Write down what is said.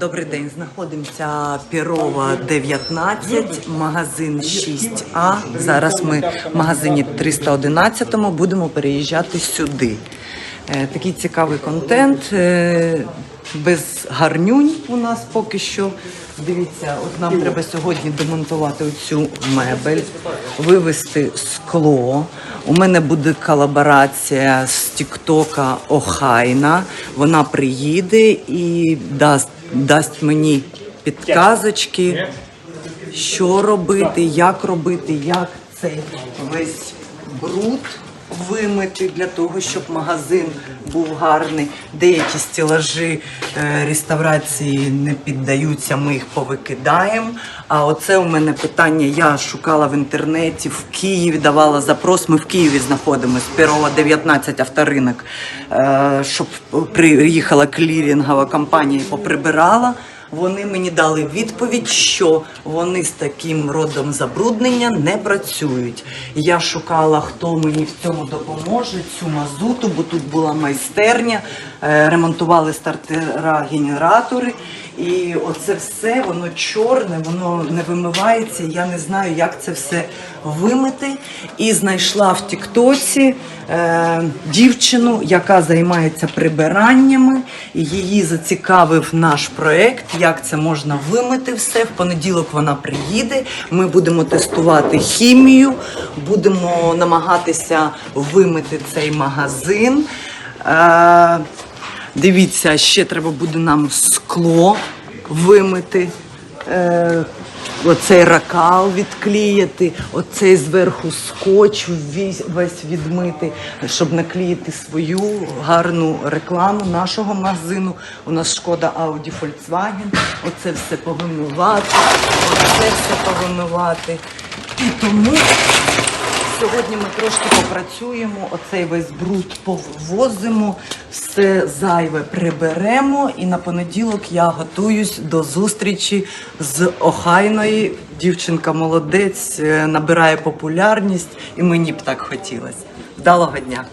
Добрий день, знаходимося Пірова 19, магазин 6А. Зараз ми в магазині 311 будемо переїжджати сюди. Е, Такий цікавий контент. е, Без гарнюнь у нас поки що. Дивіться, от нам треба сьогодні демонтувати оцю мебель, вивести скло. У мене буде колаборація з Тіктока Охайна. Вона приїде і дасть, дасть мені підказочки, що робити, як робити, як цей весь бруд вимити для того, щоб магазин був гарний. Деякі стелажі е, реставрації не піддаються, ми їх повикидаємо. А оце у мене питання. Я шукала в інтернеті в Києві, давала запрос. Ми в Києві знаходимося, Пірова 19 авторинок, е, щоб приїхала клірінгова компанія і поприбирала. Вони мені дали відповідь, що вони з таким родом забруднення не працюють. Я шукала, хто мені в цьому допоможе, цю мазуту, бо тут була майстерня, е, ремонтували стартера генератори. І оце все, воно чорне, воно не вимивається. Я не знаю, як це все вимити. І знайшла в Тіктоці е, дівчину, яка займається прибираннями. Її зацікавив наш проект, як це можна вимити все. В понеділок вона приїде. Ми будемо тестувати хімію, будемо намагатися вимити цей магазин. Е, Дивіться, ще треба буде нам скло вимити. Е, Оцей ракал відклеїти, оцей зверху скотч весь, весь відмити, щоб наклеїти свою гарну рекламу нашого магазину. У нас шкода Audi Volkswagen. Оце все повимивати, оце все повимивати. І тому Сьогодні ми трошки попрацюємо, оцей весь бруд повозимо, все зайве приберемо. І на понеділок я готуюсь до зустрічі з Охайної. Дівчинка молодець, е, набирає популярність, і мені б так хотілося. Вдалого дня!